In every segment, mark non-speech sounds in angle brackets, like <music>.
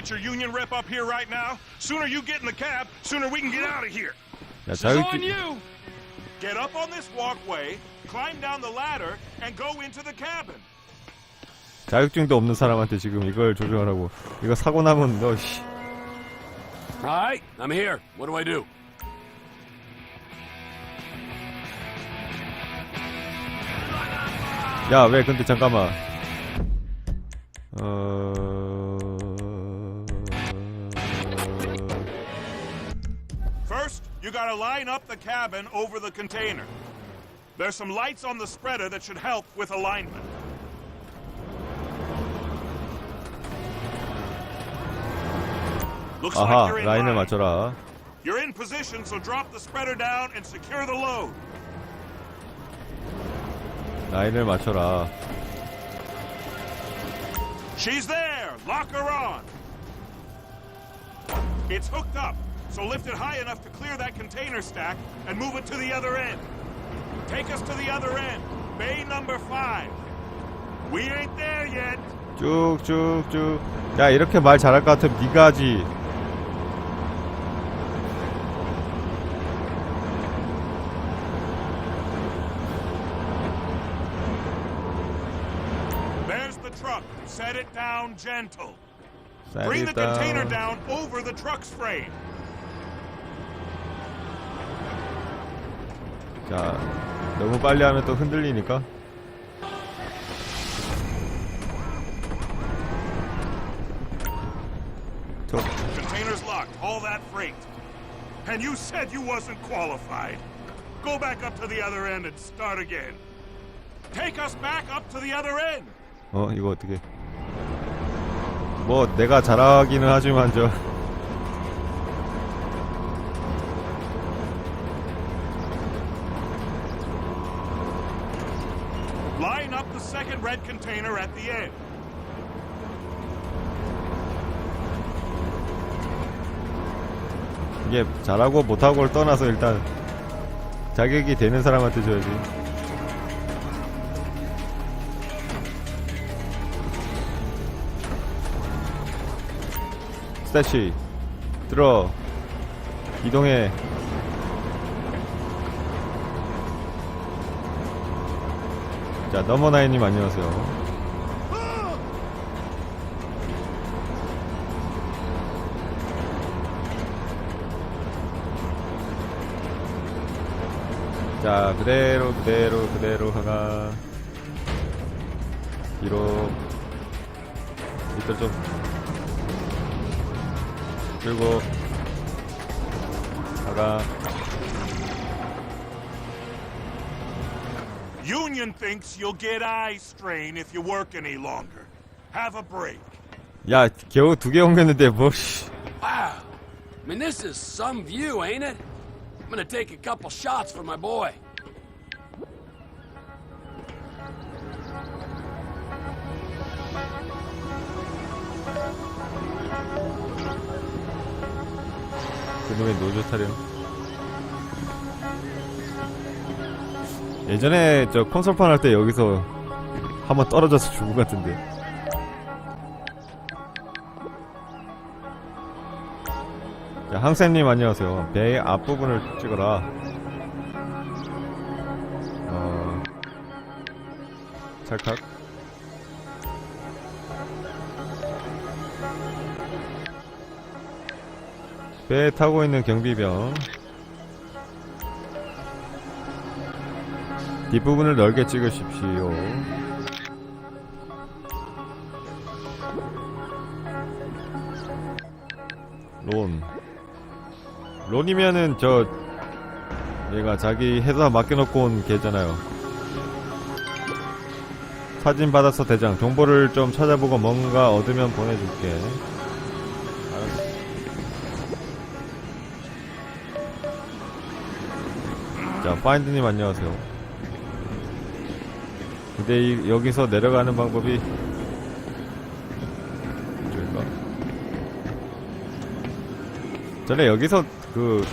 get your union rep up here right now? Sooner you get in the cab, sooner we can get out of here. 야 It's on you. Get up on this walkway, climb down the ladder, and go into the cabin. 자격증도 없는 사람한테 지금 이걸 조종하라고 이거 사고 나면 너 씨. Right, I'm here. What do I do? 야 왜 근데 잠깐만 어... you gotta line up the cabin over the container. There's some lights on the spreader that should help with alignment. Looks like 아하 you're in 라인을 line. 맞춰라 You're in position, so drop the spreader down and secure the load. 라인을 맞춰라 She's there. Lock her on. It's hooked up, so lift it high enough to clear that container stack and move it to the other end. Take us to the other end, bay number five. We ain't there yet. 쭉쭉쭉 야 이렇게 말 잘할 것 같으면 네가 하지 There's the truck. Set it down gentle. Bring the 쌀이다 container down over the truck's frame. 자 너무 빨리 하면 또 흔들리니까 저, Container's locked. All that freight. And you said you wasn't qualified. Go back up to the other end and start again. Take us back up to the other end. 어 이거 어떻게 뭐 내가 잘하기는 하지만 저 Line up the second red container at the end. 이게 잘하고 못하고를 떠나서 일단 자격이 되는 사람한테 줘야지. 스태시 들어. 이동해 자 너머나이님 안녕하세요. 자 그대로 그대로 그대로 하가. 뒤로. 밑으로 좀. 그리고. 하가 Union thinks you'll get eye strain if you work any longer. Have a break. 야 겨우 두 개 옮겼는데 뭐 씨. Wow. I mean, this is some view, ain't it? I'm gonna take a couple shots for my boy. 그놈의 노조 타령 예전에 저 콘솔판 할 때 여기서 한번 떨어져서 죽은 것 같은데. 자, 항쌤님 안녕하세요. 배의 앞부분을 찍어라. 어... 찰칵. 배에 타고 있는 경비병 뒷부분을 넓게 찍으십시오. 론. 론이면은 저 얘가 자기 회사 맡겨놓고 온 걔잖아요. 사진 받아서 대장 정보를 좀 찾아보고 뭔가 얻으면 보내줄게. 자, 파인드님 안녕하세요. 근데 이, 여기서 내려가는 방법이 이쪽인가? 전에 여기서 그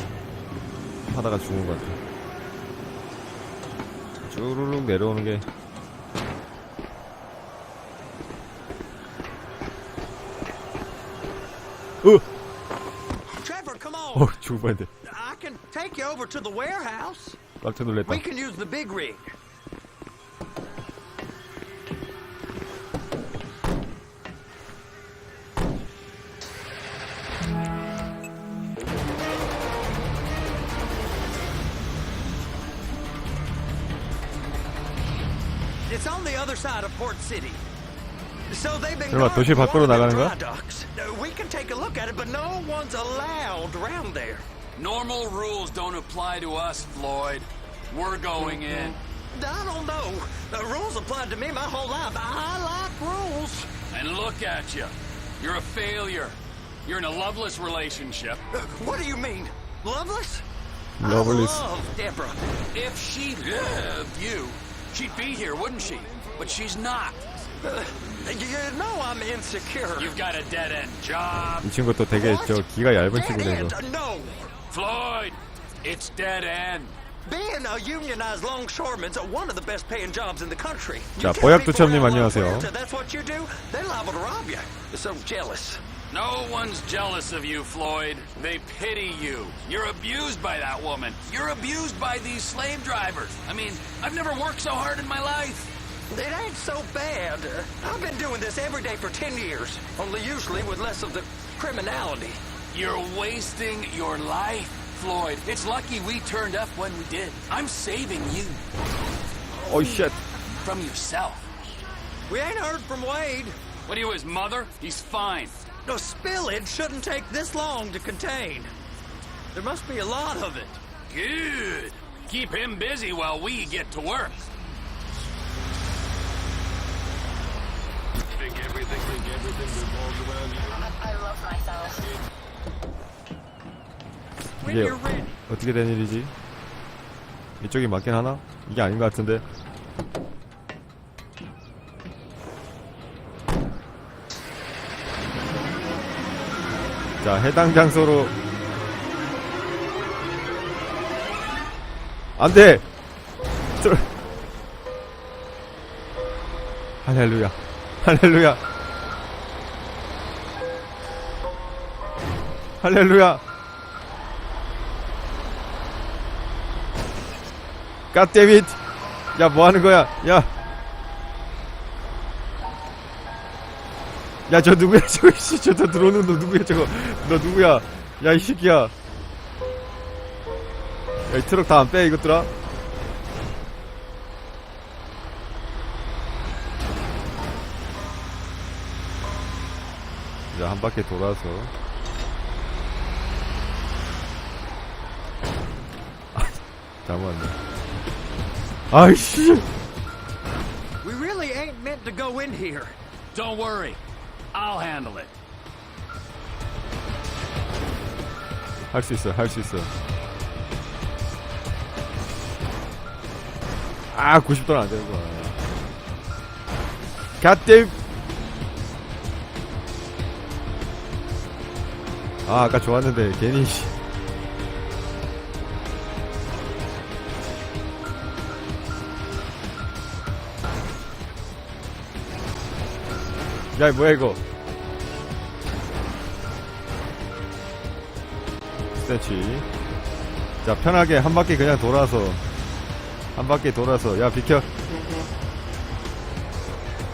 하다가 죽은 것 같아. 쭈루룩 내려오는 게 으! Trevor, come 어. 죽을 뻔했네 I can take you over to the warehouse. 깜짝 놀랐다 We can use the big rig. side of Port City. So they've been 설마 도시 guarding 밖으로 one of the 나가는 dry 거야? docks. Uh, We can take a look at it, but no one's allowed around there. Normal rules don't apply to us, Floyd. We're going in. I don't know. The rules applied to me my whole life. I like rules. And look at you. You're a failure. You're in a loveless relationship. <laughs> Uh, What do you mean? Loveless? 러블리스 I love Deborah. If she loved you, she'd be here, wouldn't she? But she's not. Uh, you know I'm insecure. You've got a dead end job. 이 친구 또 되게 저 기가 얇은 Dead 친구네 end? 이거 No. Floyd, it's dead end. Being a unionized longshoreman's one of the best paying jobs in the country. 자, You tell 뽀약 people 두첩님 around 안녕하세요. Atlanta That's what you do? They're liable to rob you. They're so jealous. No one's jealous of you, Floyd. They pity you. You're abused by that woman. You're abused by these slave drivers. I mean, I've never worked so hard in my life. It ain't so bad. I've been doing this every day for 10 years, only usually with less of the criminality. You're wasting your life, Floyd. It's lucky we turned up when we did. I'm saving you. Oh, shit. From yourself. We ain't heard from Wade. What do you, his mother? He's fine. The spillage shouldn't take this long to contain. There must be a lot of it. Good. Keep him busy while we get to work. 이게. 어떻게 된 일이지? 이쪽이 맞긴 하나? 이게 아닌 것 같은데 자 해당 장소로 안돼 저... 할렐루야 할렐루야 할렐루야. 갓데빗 야 뭐 하는 거야? 야. 야 저 누구야? <laughs> 저거 씨저 들어오는 너 누구야? 저거. 너 누구야? 야 이 새끼야. 야 이 트럭 다 안 빼 이것들아. 이제 한 바퀴 돌아서 왔네 아이씨 We really ain't meant to go in here. Don't worry. I'll handle it. 할 수 있어 할 수 있어 아 90도는 안 되는 거야 갓데임 아 아까 좋았는데 괜히 야 뭐야 이거? 스태치. 자 편하게 한 바퀴 그냥 돌아서 한 바퀴 돌아서 야 비켜.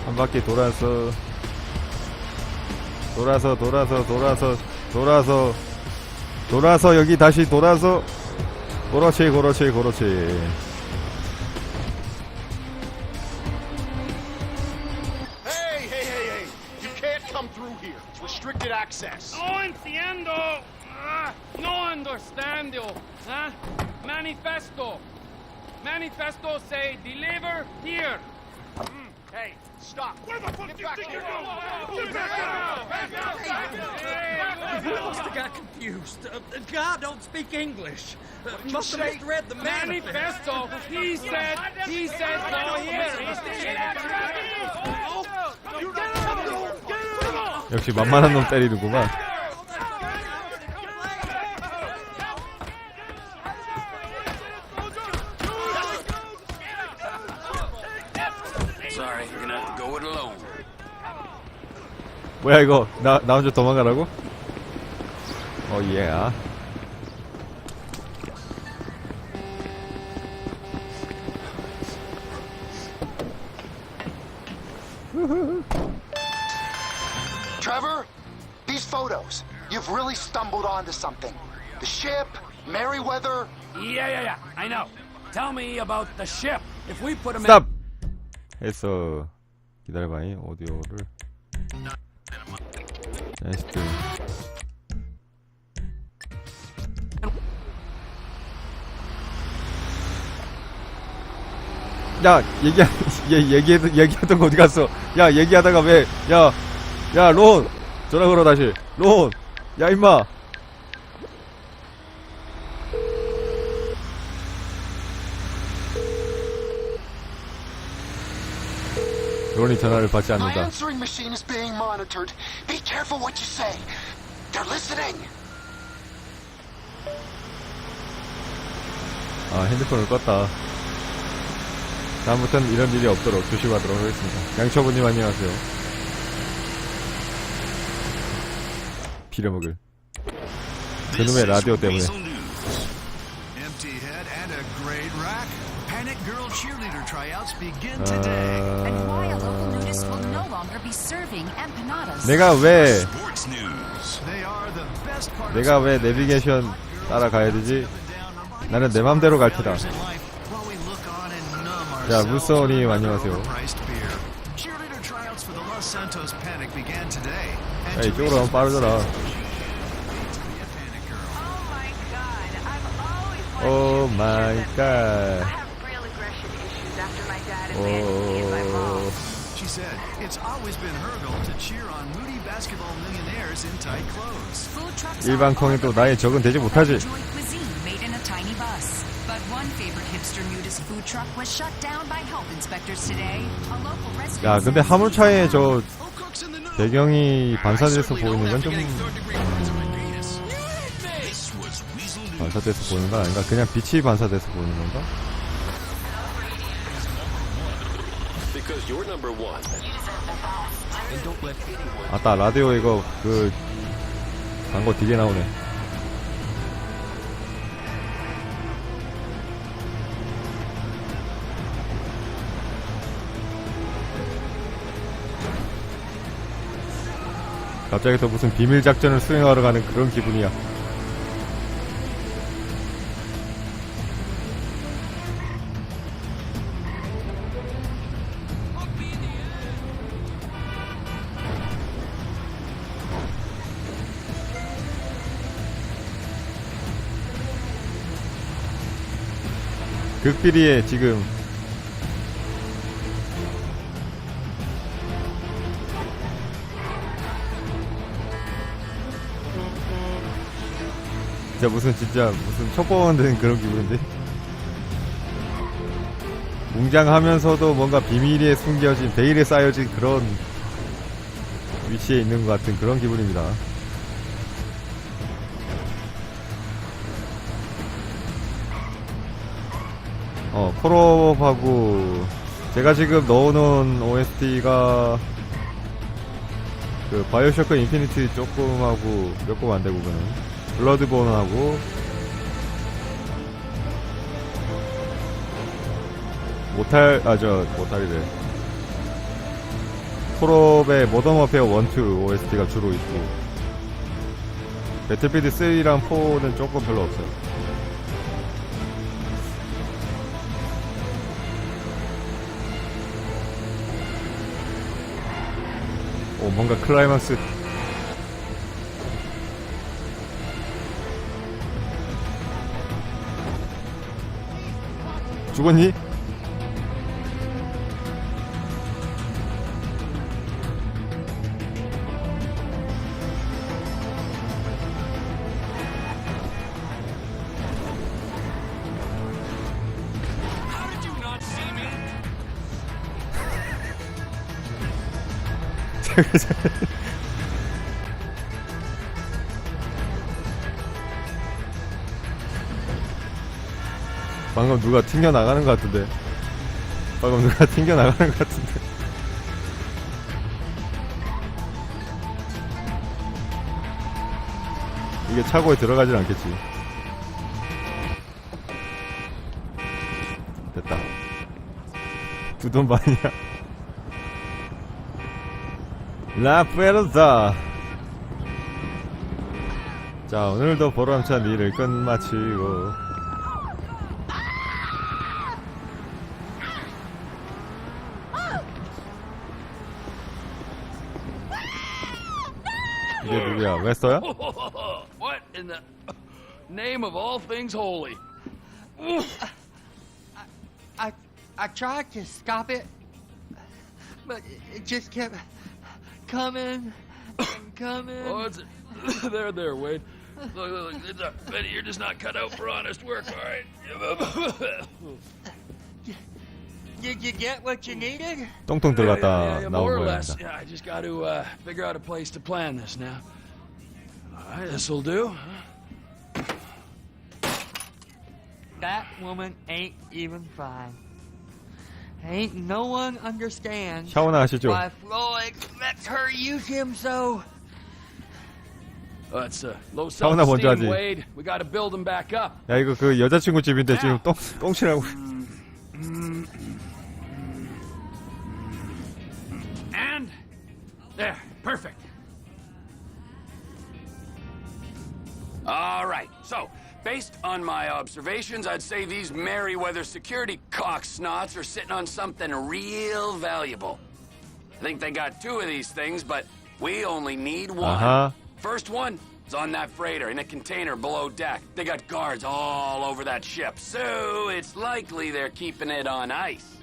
한 바퀴 돌아서 돌아서 돌아서 돌아서 돌아서 돌아서 여기 다시 돌아서 그렇지 그렇지 그렇지 Manifesto say deliver here. Hey, stop. Where the fuck Get you back think here. you're going? Get back I must have got confused. Uh, God don't speak English. Uh, must have say? misread the manifest. Manifesto. He said. He said go here. 역시 만만한 놈 때리는구만 뭐야 이거 나, 나 혼자 도망가라고? 어, 예. Trevor, these photos. You've really stumbled onto something. The ship, Merryweather. Yeah, yeah, yeah. I know. Tell me about the ship. If we put him 스탑! 했어. 기다려봐, 이 오디오를. 에스트. 야, 얘기, 얘, 얘기, 얘기하던 거 어디 갔어? 야, 얘기하다가 왜, 야, 야, 론! 전화 걸어, 다시. 론! 야, 임마! 론이 전화를 받지 않는다. 아, 핸드폰을 껐다. 다음부터는 이런 일이 없도록 조심하도록 하겠습니다. 양처부님 안녕하세요. 빌어먹을. 그놈의 라디오 때문에. Girl cheerleader tryouts begin 아, today. And why a local nudist will no longer be serving empanadas. 내가 왜, Sports news. They are the best part 내가 왜 내비게이션 따라가야 되지? 나는 내 맘대로 갈 테다. 자, 무쏘님 안녕하세요. 야, 이쪽으로 하면 빠르더라. Oh my 오 마이. 갓. 오, She said it's always been her goal to cheer on moody basketball millionaires in tight clothes. Food trucks 일반 콩이 또 나의 적은 되지 못하지. Enjoy cuisine made in a tiny bus. But one favorite hipster nudist food truck was shut down by health inspectors today. A local resident 야, 근데 화물차에 저 Oh, cooks in the know. 배경이 반사돼서 보이는 건 좀 This was Weasel News. 반사돼서 보이는 건 아닌가? 그냥 빛이 반사돼서 보이는 건가? Because you're number one. 아따 라디오 이거 그 광고 되게 나오네. 갑자기 또 무슨 비밀 작전을 수행하러 가는 그런 기분이야. 극비리에 지금 진짜 무슨 진짜 무슨 된 그런 기분인데 웅장하면서도 뭔가 비밀에 숨겨진 베일에 쌓여진 그런 위치에 있는 것 같은 그런 기분입니다. 어, 폴업하고, 제가 지금 넣어놓은 OST가, 그, 바이오쇼크 인피니티 조금 하고, 몇곡 안 되고, 그는 블러드본하고, 모탈, 아, 저, 모탈이래. 폴업의 모던 워페어 1, 2 OST가 주로 있고, 배틀필드 3랑 4는 조금 별로 없어요. 뭔가 클라이막스. 죽었니? <laughs> 방금 누가 튕겨 나가는 것 같은데. 방금 누가 튕겨 나가는 것 같은데. 이게 차고에 들어가진 않겠지. 됐다. 두돈 반이야. 라페르타. 자, 오늘도 보람찬 일을 끝마치고. 이게 누구야? 웨스터야? what in the name of all things holy? I I tried to stop it, but it just kept coming and coming. Oh, it's <coughs> there, there, Wade. Look, look, look, it's a, Betty, you're just not cut out for honest work, all right? Did you get what you needed? 똥통 yeah, 들어갔다 yeah, 나온 more or 거야. less. Yeah, I just got to uh, figure out a place to plan this now. All right, this'll do. That woman ain't even fine. Ain't no one understands 샤워나 하시죠. why Floyd lets her use him so. Uh, it's uh, low 사우나 먼저 하지. self-esteem, Wade. We got to build him back up. 야 이거 그 여자친구 집인데 지금 똥 똥치라고. And there, perfect. All right. So, based on my observations, I'd say these Merryweather security cocksnots are sitting on something real valuable. I think they got two of these things, but we only need one. Uh-huh. First one is on that freighter in a container below deck. They got guards all over that ship, so it's likely they're keeping it on ice.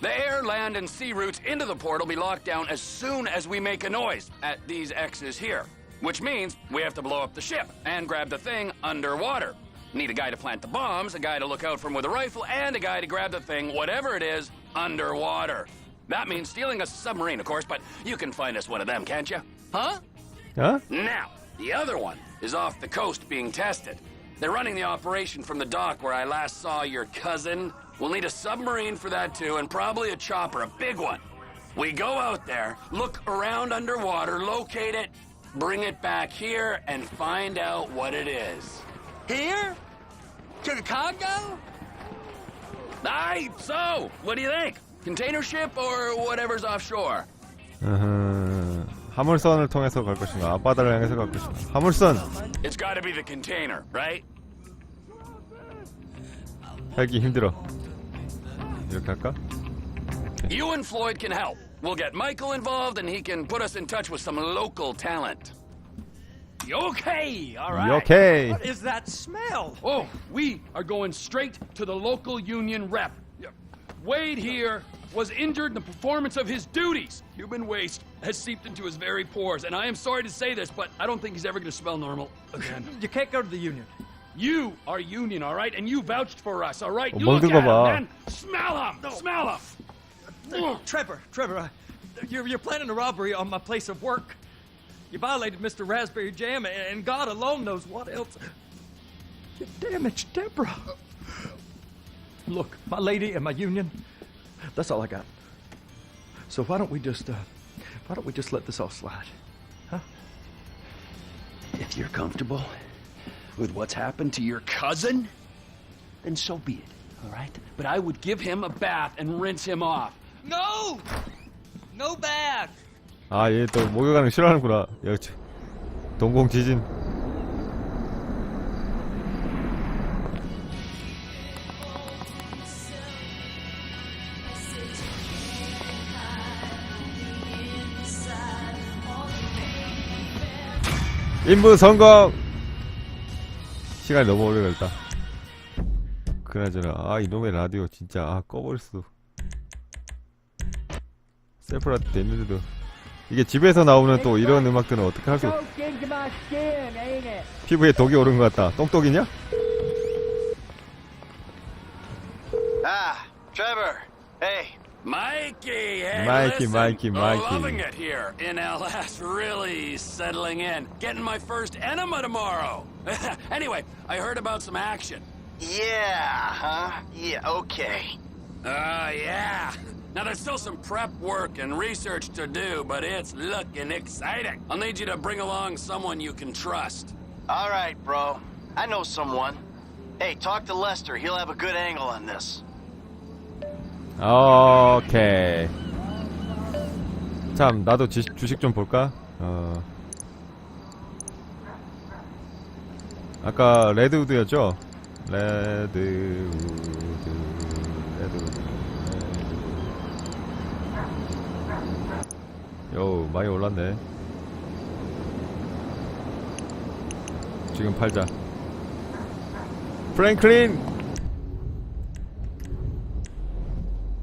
The air, land, and sea routes into the port will be locked down as soon as we make a noise at these X's here. Which means we have to blow up the ship and grab the thing underwater. Need a guy to plant the bombs, a guy to look out from with a rifle, and a guy to grab the thing, whatever it is, underwater. That means stealing a submarine, of course, but you can find us one of them, can't you? Huh? Huh? Now, the other one is off the coast being tested. They're running the operation from the dock where I last saw your cousin. We'll need a submarine for that too, and probably a chopper, a big one. We go out there, look around underwater, locate it, bring it back here, and find out what it is. Here? To the Congo? Aye, so, what do you think? Container ship or whatever's offshore? 으흠. 화물선을 통해서 갈 것인가? 앞바다를 향해서 갈 것인가? 화물선. It's gotta be the container, right? 하기 힘들어. 이렇게 할까? You and Floyd can help. We'll get Michael involved and he can put us in touch with some local talent. You okay? All right. You okay? What is that smell? Oh, we are going straight to the local union rep. Wade here was injured in the performance of his duties. Human waste has seeped into his very pores, and I am sorry to say this, but I don't think he's ever going to smell normal again. you can't go to the union. You are union, all right? And you vouched for us, all right? You look at him, man. Smell him! Smell him! Trevor, Trevor, uh, you're, you're planning a robbery on my place of work. You violated Mr. Raspberry Jam, and God alone knows what else. You damaged Deborah. Look, my lady and my union, that's all I got. So why don't we just, uh, why don't we just let this all slide? Huh? If you're comfortable with what's happened to your cousin, then so be it, all right? But I would give him a bath and rinse him off. No! No bag! 아, 얘 또 목욕하는 거 싫어하는구나. 야, 저- 동공 지진. 임무 성공! 시간이 너무 오래 걸렸다. 그나저나, 아, 이놈의 라디오 진짜, 아, 꺼버릴 수도. 셀프라도 됐는데도. 이게 집에서 나오는 또 이런 음악들은 어떻게 할 수, 피부에 독이 오른 것 같다. 똥독이냐? Ah, Trevor. Hey, Mikey, hey, Mikey, listen. Mikey, Oh, Mikey. loving it here in LS, really settling in. Getting my first enema tomorrow. anyway, I heard about some action. Yeah, huh? Yeah, okay. Uh, yeah. Now, there's still some prep work and research to do, but it's looking exciting. I'll need you to bring along someone you can trust. All right, bro. I know someone. Hey, talk to Lester. He'll have a good angle on this. 오케이. 참, 나도 지, 주식 좀 볼까? 어. 아까 레드우드였죠? 레드우드, 레드우드, 요, 많이 올랐네. 지금 팔자. 프랭클린!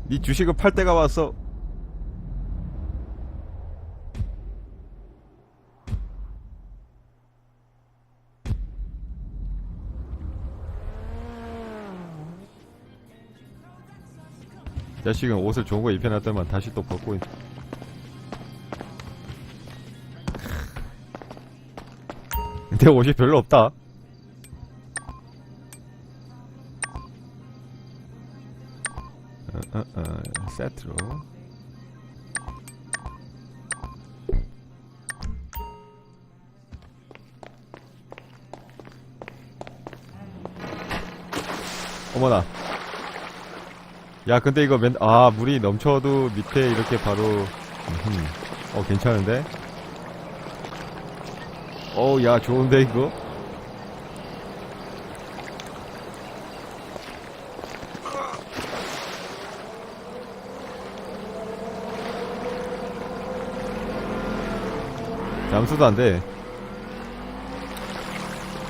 네 주식을 팔 때가 왔어. 자식은 옷을 좋은 거 입혀놨더만 다시 또 벗고 있... 근데 옷이 별로 없다. 어, 어, 어, 세트로. 어머나. 야, 근데 이거 맨, 아, 물이 넘쳐도 밑에 이렇게 바로, 음, 어, 괜찮은데? 어, 야, 좋은데, 이거? 잠수도 안 돼.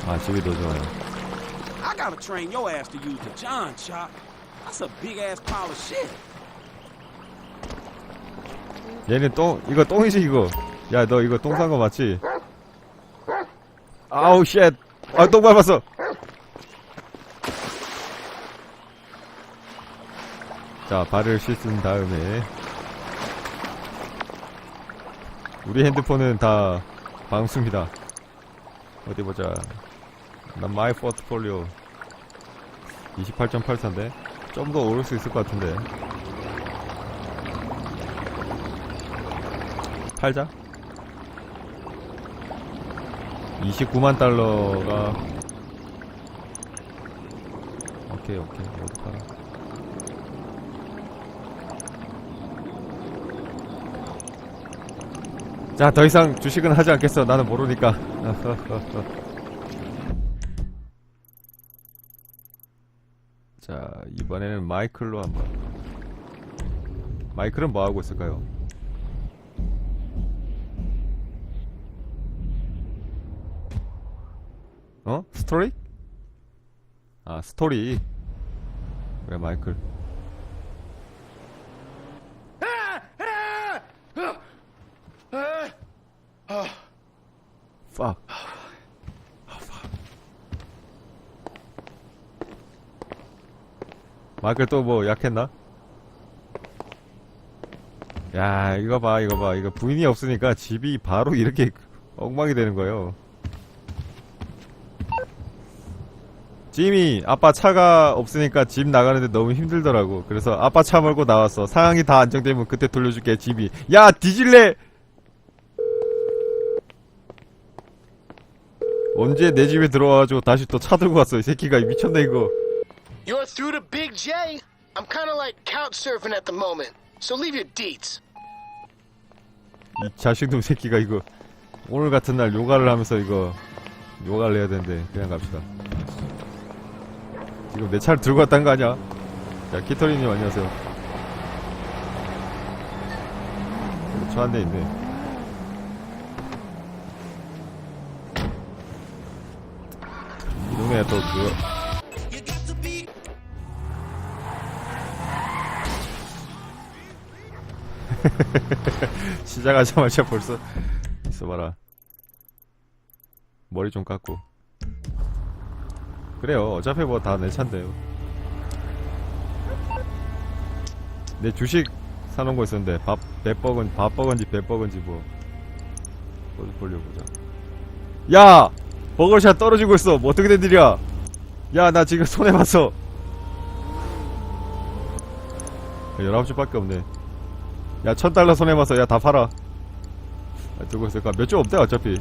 아, 집이 더 좋아요. I gotta train your ass to use the John chop. That's a big ass pile of shit. 얘는 똥, 이거 똥이지, 이거. 야, 너 이거 똥 싼 거 맞지? 아우, 쉣. 아, 똥 밟았어. 자, 발을 씻은 다음에. 우리 핸드폰은 다 방수입니다. 어디 보자. 난 마이 포트폴리오 28.84인데 좀 더 오를 수 있을 것 같은데 팔자 29만 달러가. 오케이 오케이. 여기 팔아. 자 더 이상 주식은 하지 않겠어. 나는 모르니까. <laughs> 자 이번에는 마이클로 한번. 마이클은 뭐하고 있을까요? 어? 스토리? 아 스토리 그래 마이클 fuck 마이클 또 뭐 약했나? 야 이거 봐 이거 봐 이거 부인이 없으니까 집이 바로 이렇게 엉망이 되는 거예요 지미 아빠 차가 없으니까 집 나가는데 너무 힘들더라고. 그래서 아빠 차 몰고 나왔어. 상황이 다 안정되면 그때 돌려줄게 집이. 야 뒤질래? 언제 내 집에 들어와가지고 다시 또 차 들고 왔어 이 새끼가. 미쳤네 이거. You're through to Big J? I'm kinda like couch surfing at the moment, so leave your deets. 이 자식놈 새끼가 이거. 오늘 같은 날 요가를 하면서 이거 요가를 해야 되는데 그냥 갑시다 지금 내 차를 들고 왔다는 거 아니야? 야 키터리님 안녕하세요. 저 한 대 있네. 이 동네에 또 그거. <laughs> 시작하자마자 벌써 있어봐라. 머리 좀 깎고 그래요. 어차피 뭐 다 내 차인데요. 내 주식 사놓은 거 있었는데 밥 배뻐건 밥 버건지 배 버건지 뭐. 돌려보자. 야! 버거샷 떨어지고 있어. 뭐 어떻게 된 일이야? 야 나 지금 손해봤어. 19주밖에 없네. 야, 천 달러 손해봐서, 야, 다 팔아. 야, 들고 있을까? 몇 주 없대, 어차피.